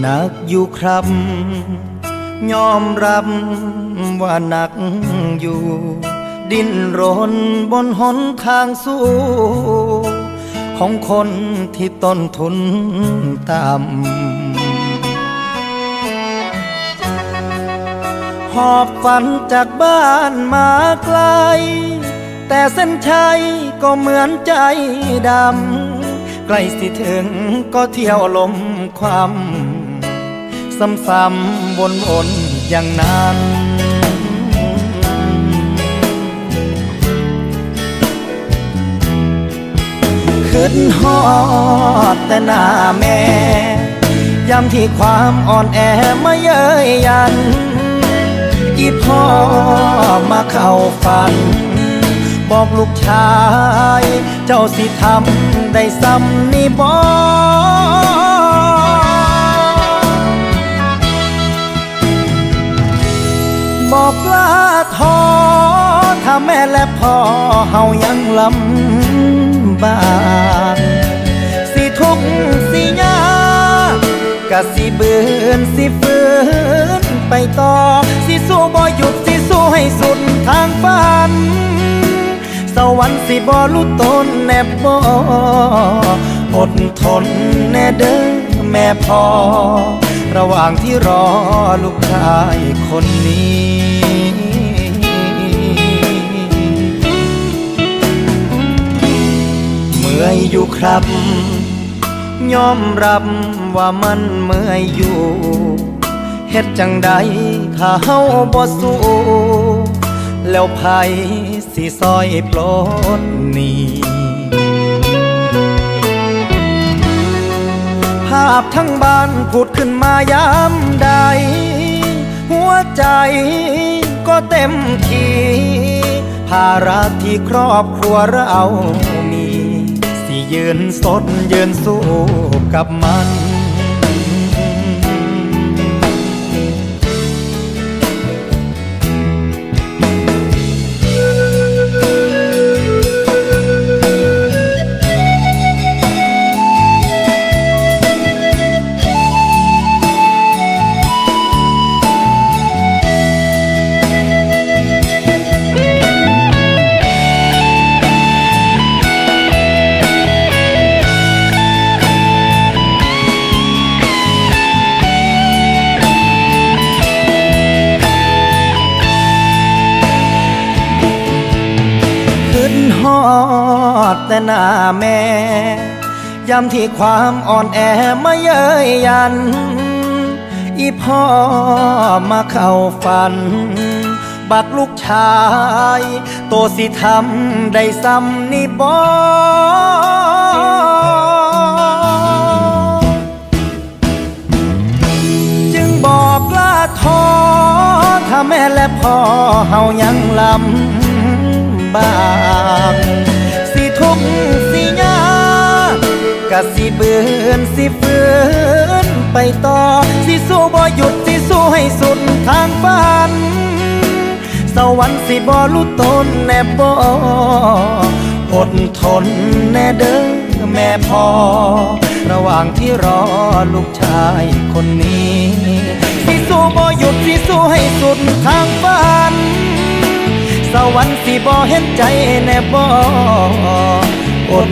หนักอยู่ครับ ยอมรับว่าหนักอยู่ ดิ้นรนบนหนทางสู้ ของคนที่ต้นทุนต่ำหอบฝันจากบ้านมาไกล แต่เส้นชัยก็เหมือนใจดำใกล้สิถึงก็เที่ยวลมความ ซ้ำๆวนๆอย่างนั้น ขึ้นฮอดแต่หน้าแม่ย้ำที่ความอ่อนแอมาเย้ยยัน อีพ่อมาเข้าฝัน บอกลูกชาย เจ้าสิทำได้ซ้ำนี่บอก บอกลาท้อถ้าแม่และพ่อเฮายังลำบากสิทุกสิยากกะสิเบือนสิฝืนไปต่อ สิสู้บ่หยุดสิสู้ให้สุดทางฝัน สวรรค์สิบ่รู้ตนแนบบ่อดทนแน่เด้อแม่พ่อ ระหว่างที่รอลูกชายคนนี้ เมื่อยอยู่ครับ ยอมรับว่ามันเมื่อยอยู่เฮ็ดจังใดถ้าเฮาบ่สู้แล้วไผสิซอยปลดหนี้ ภาพทั้งบ้านผุดขึ้นมายามใด หัวใจก็เต็มทีภาระที่ครอบครัวเรามี สิยืนสดยืนสู้กับมัน นฮอดแต่หน้าแม่ย้ำที่ความอ่อนแอมาเย้ยยัน อีพ่อมาเข้าฝัน บักลูกชาย โตสิทำได้ซ้ำนี่บอจึงบอกลาท้อถ้าแม่และพ่อเฮายังลำบาก สิทุกสิยากกะสิเบือนสิฝืนไปต่อ สิสู้บ่หยุดสิสู้ให้สุดทางฝัน สวรรค์สิบ่รู้ตนแน่บ่อดทนแน่เด้อแม่พ่อระหว่างที่รอลูกชายคนนี้ สิสู้บ่หยุดสิสู้ให้สุดทางฝัน วันสิบ่เห็นใจแน่บ่อดทน